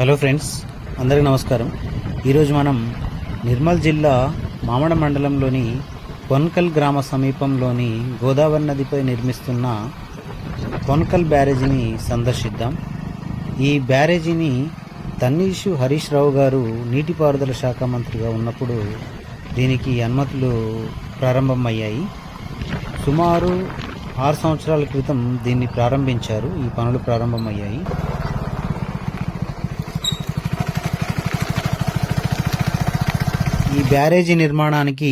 Hello friends అందరికీ నమస్కారం. ఈరోజు మనం నిర్మల్ జిల్లా మామడ మండలంలోని పొన్కల్ గ్రామ సమీపంలోని గోదావరి నదిపై నిర్మిస్తున్న కొన్కల్ బ్యారేజీని సందర్శిద్దాం. ఈ బ్యారేజీని తన్నీషు హరీష్ రావు గారు నీటిపారుదల శాఖ మంత్రిగా ఉన్నప్పుడు దీనికి అనుమతులు ప్రారంభమయ్యాయి. సుమారు ఆరు సంవత్సరాల క్రితం దీన్ని ప్రారంభించారు. ఈ పనులు ప్రారంభమయ్యాయి. బ్యారేజీ నిర్మాణానికి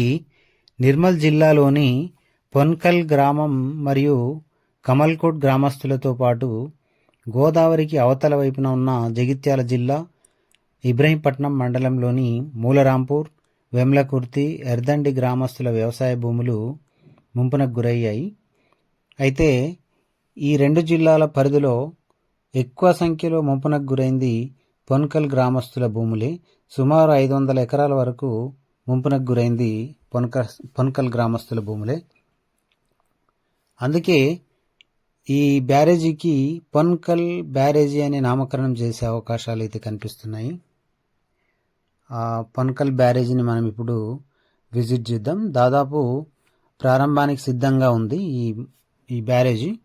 నిర్మల్ జిల్లాలోని పొన్కల్ గ్రామం మరియు కమల్కోట్ గ్రామస్తులతో పాటు గోదావరికి అవతల వైపున ఉన్న జగిత్యాల జిల్లా ఇబ్రహీంపట్నం మండలంలోని మూలరాంపూర్ వెమ్లకుర్తి ఎర్దండి గ్రామస్తుల వ్యవసాయ భూములు ముంపునకు గురయ్యాయి. అయితే ఈ రెండు జిల్లాల పరిధిలో ఎక్కువ సంఖ్యలో ముంపునకు గురైంది పొన్కల్ గ్రామస్తుల భూములే. సుమారు ఐదు వందల ఎకరాల వరకు ముంపునకు గురైంది పొనక పొన్కల్ గ్రామస్తుల భూములే. అందుకే ఈ బ్యారేజీకి పొన్కల్ బ్యారేజీ అనే నామకరణం చేసే అవకాశాలు అయితే కనిపిస్తున్నాయి. ఆ పొన్కల్ బ్యారేజీని మనం ఇప్పుడు విజిట్ చేద్దాం. దాదాపు ప్రారంభానికి సిద్ధంగా ఉంది ఈ ఈ బ్యారేజీ.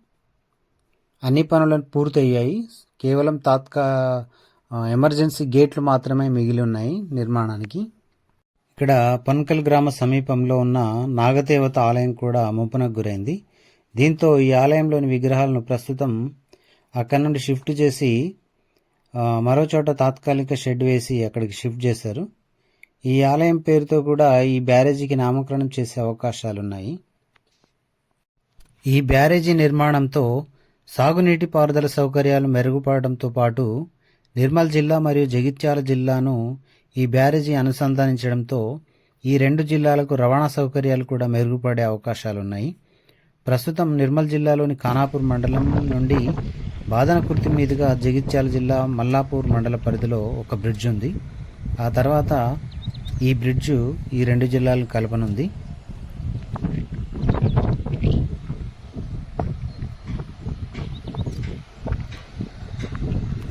అన్ని పనులు పూర్తయ్యాయి. కేవలం తాత్కా ఎమర్జెన్సీ గేట్లు మాత్రమే మిగిలి ఉన్నాయి నిర్మాణానికి. ఇక్కడ పన్కల్ గ్రామ సమీపంలో ఉన్న నాగదేవత ఆలయం కూడా ముంపునకు గురైంది. దీంతో ఈ ఆలయంలోని విగ్రహాలను ప్రస్తుతం అక్కడి నుండి షిఫ్ట్ చేసి మరోచోట మరో చోట తాత్కాలిక షెడ్ వేసి అక్కడికి షిఫ్ట్ చేశారు. ఈ ఆలయం పేరుతో కూడా ఈ బ్యారేజీకి నామకరణం చేసే అవకాశాలున్నాయి. ఈ బ్యారేజీ నిర్మాణంతో సాగునీటి పారుదల సౌకర్యాలు మెరుగుపడడంతో పాటు నిర్మల్ జిల్లా మరియు జగిత్యాల జిల్లాను ఈ బ్యారేజీ అనుసంధానించడంతో ఈ రెండు జిల్లాలకు రవాణా సౌకర్యాలు కూడా మెరుగుపడే అవకాశాలున్నాయి. ప్రస్తుతం నిర్మల్ జిల్లాలోని ఖానాపూర్ మండలం నుండి బాదనకుర్తి మీదుగా జగిత్యాల జిల్లా మల్లాపూర్ మండల పరిధిలో ఒక బ్రిడ్జ్ ఉంది. ఆ తర్వాత ఈ బ్రిడ్జ్ ఈ రెండు జిల్లాలను కలపనుంది.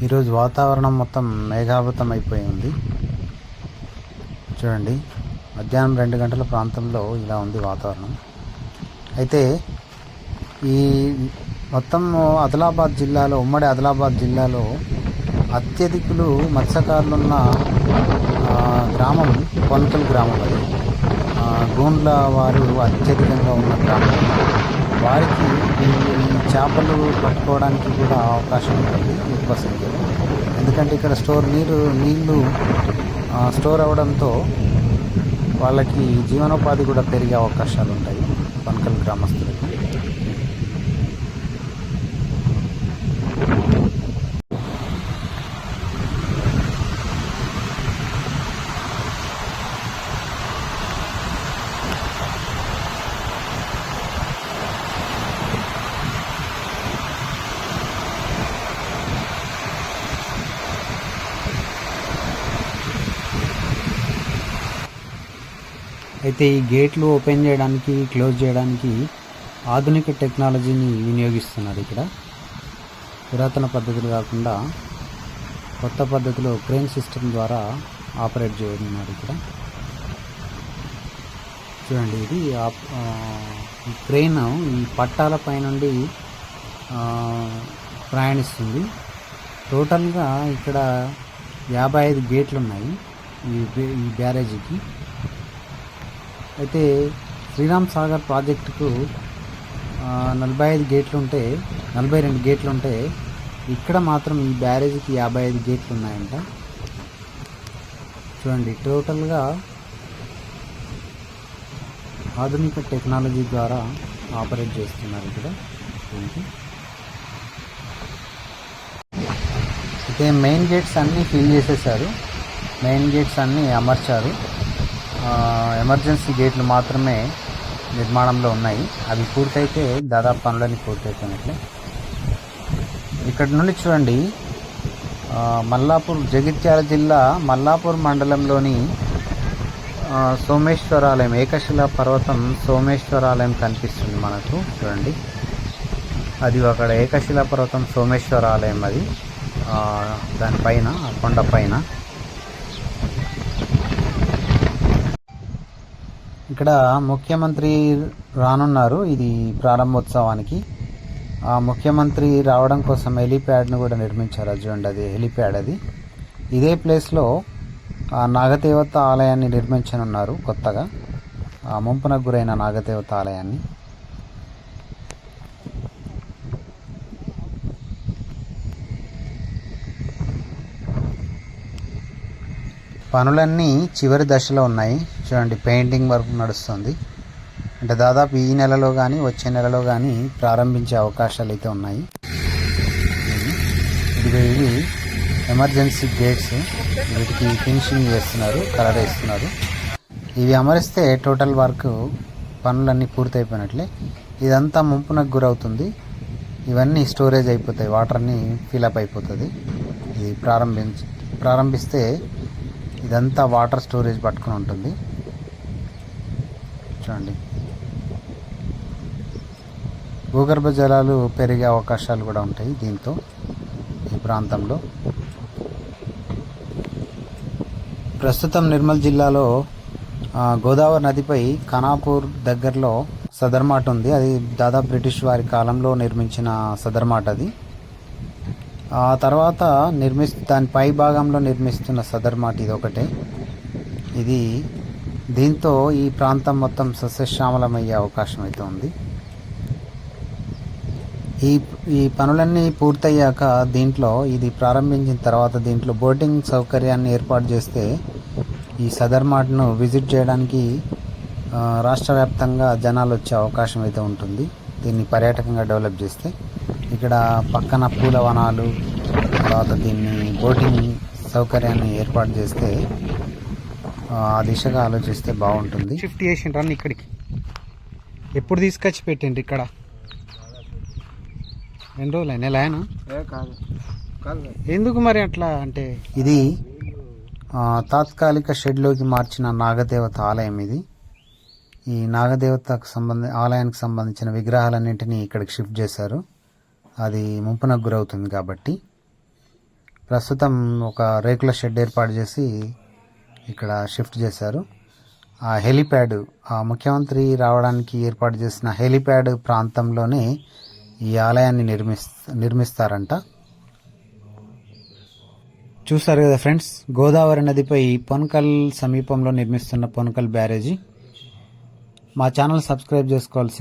ఈరోజు వాతావరణం మొత్తం మేఘావృతం అయిపోయి ఉంది. చూడండి. మధ్యాహ్నం రెండు గంటల ప్రాంతంలో ఇలా ఉంది వాతావరణం. అయితే ఈ మొత్తం ఆదిలాబాద్ జిల్లాలో ఉమ్మడి ఆదిలాబాద్ జిల్లాలో అత్యధికులు మత్స్యకారులున్న గ్రామం కొనకల్ గ్రామం అది. గోండ్ల వారు అత్యధికంగా ఉన్న గ్రామం. వారికి ఈ చేపలు పట్టుకోవడానికి కూడా అవకాశం ఉంటుంది ఎక్కువ సంఖ్యలో. ఎందుకంటే ఇక్కడ స్టోర్ నీరు నీళ్ళు స్టోర్ అవ్వడంతో వాళ్ళకి జీవనోపాధి కూడా పెరిగే అవకాశాలు ఉంటాయి పనకల్ గ్రామస్తులకి. అయితే ఈ గేట్లు ఓపెన్ చేయడానికి క్లోజ్ చేయడానికి ఆధునిక టెక్నాలజీని వినియోగిస్తున్నారు ఇక్కడ. పురాతన పద్ధతులు కాకుండా కొత్త పద్ధతిలో క్రేన్ సిస్టమ్ ద్వారా ఆపరేట్ చేయనున్నారు ఇక్కడ. చూడండి ఇది ఆప్- ఈ క్రెయిన్ ఈ పట్టాల పైనుండి ప్రయాణిస్తుంది. టోటల్గా ఇక్కడ యాభై ఐదు గేట్లు ఉన్నాయి ఈ ఈ బ్యారేజీకి. అయితే శ్రీరామ్ సాగర్ ప్రాజెక్టుకు నలభై ఐదు గేట్లు ఉంటే నలభై రెండు గేట్లు ఉంటే ఇక్కడ మాత్రం ఈ బ్యారేజ్కి యాభై ఐదు గేట్లు ఉన్నాయంట చూడండి టోటల్గా ఆధునిక టెక్నాలజీ ద్వారా ఆపరేట్ చేస్తున్నారు ఇక్కడ. దీనికి అయితే మెయిన్ గేట్స్ అన్నీ ఫిల్ చేసేసారు. మెయిన్ గేట్స్ అన్నీ అమర్చారు. ఎమర్జెన్సీ గేట్లు మాత్రమే నిర్మాణంలో ఉన్నాయి. అవి పూర్తయితే దాదాపు పనులన్నీ పూర్తయిపోయినట్లే. ఇక్కడ నుండి చూడండి. మల్లాపూర్ జగిత్యాల జిల్లా మల్లాపూర్ మండలంలోని సోమేశ్వరాలయం ఏకశిలా పర్వతం సోమేశ్వరాలయం కనిపిస్తుంది మనకు. చూడండి. అది అక్కడ ఏకశిలా పర్వతం సోమేశ్వరాలయం అది. దానిపైన కొండపైన కొండ పైన. ఇక్కడ ముఖ్యమంత్రి రానున్నారు. ఇది ప్రారంభోత్సవానికి. ఆ ముఖ్యమంత్రి రావడం కోసం హెలీప్యాడ్ను కూడా నిర్మించారు చూడండి అది హెలీప్యాడ్ అది. ఇదే ప్లేస్లో ఆ నాగదేవత ఆలయాన్ని నిర్మించనున్నారు కొత్తగా. ఆ ముంపునకు గురైన నాగదేవత ఆలయాన్ని. పనులన్నీ చివరి దశలో ఉన్నాయి. చూడండి పెయింటింగ్ వర్క్ నడుస్తుంది. అంటే దాదాపు ఈ నెలలో కానీ వచ్చే నెలలో కానీ ప్రారంభించే అవకాశాలు అయితే ఉన్నాయి. ఇదిగో ఇవి ఎమర్జెన్సీ గేట్స్. వీటికి ఫినిషింగ్ చేస్తున్నారు కలర్ వేస్తున్నారు. ఇవి అమరిస్తే టోటల్ వర్క్ పనులన్నీ పూర్తయిపోయినట్లే. ఇదంతా ముంపునకు గురవుతుంది. ఇవన్నీ స్టోరేజ్ అయిపోతాయి వాటర్ని ఫిలప్ అయిపోతుంది. ఇది ప్రారంభించ ప్రారంభిస్తే ఇదంతా వాటర్ స్టోరేజ్ పట్టుకుని ఉంటుంది. అండి భూగర్భ జలాలు పెరిగే అవకాశాలు కూడా ఉంటాయి దీంతో ఈ ప్రాంతంలో. ప్రస్తుతం నిర్మల్ జిల్లాలో గోదావరి నదిపై ఖానాపూర్ దగ్గరలో సదర్మాట్ ఉంది. అది దాదాపు బ్రిటిష్ వారి కాలంలో నిర్మించిన సదర్మాట్ అది. ఆ తర్వాత నిర్మిస్ దాని పై భాగంలో నిర్మిస్తున్న సదర్మాట్ ఇది ఒకటే ఇది దీంతో ఈ ప్రాంతం మొత్తం సస్యశ్యామలమయ్యే అవకాశం అయితే ఉంది. ఈ ఈ పనులన్నీ పూర్తయ్యాక దీంట్లో ఇది ప్రారంభించిన తర్వాత దీంట్లో బోటింగ్ సౌకర్యాన్ని ఏర్పాటు చేస్తే ఈ సదర్ మార్ట్ను విజిట్ చేయడానికి రాష్ట్ర వ్యాప్తంగా జనాలు వచ్చే అవకాశం అయితే ఉంటుంది. దీన్ని పర్యాటకంగా డెవలప్ చేస్తే ఇక్కడ పక్కన పూల వనాలు తర్వాత దీన్ని బోటింగ్ సౌకర్యాన్ని ఏర్పాటు చేస్తే ఆ దిశగా ఆలోచిస్తే బాగుంటుంది. షిఫ్ట్ చేసిండ్రు అన్న ఇక్కడికి. ఎప్పుడు తీసుకొచ్చి పెట్టిండ్రు ఇక్కడ? ఎన్ని రోజులు కాదు కాదు. ఎందుకు మరి అట్లా అంటే? ఇది ఆ, తాత్కాలిక షెడ్లోకి మార్చిన నాగదేవత ఆలయం ఇది. ఈ నాగదేవతకు సంబంధ ఆలయానికి సంబంధించిన విగ్రహాలన్నింటినీ ఇక్కడికి షిఫ్ట్ చేశారు. అది ముంపునకు గురవుతుంది కాబట్టి. ప్రస్తుతం ఒక రేకుల షెడ్ ఏర్పాటు చేసి ఇక్కడ షిఫ్ట్ చేశారు. ఆ హెలిప్యాడ్ ఆ ముఖ్యమంత్రి రావడానికి ఏర్పాటు చేసిన హెలిప్యాడ్ ప్రాంతంలోనే ఈ ఆలయాన్ని నిర్మిస్ నిర్మిస్తారంట. చూస్తారు కదా ఫ్రెండ్స్ గోదావరి నదిపై పొన్కల్ సమీపంలో నిర్మిస్తున్న పొన్కల్ బ్యారేజీ. మా ఛానల్ సబ్స్క్రైబ్ చేసుకోవాల్సింది.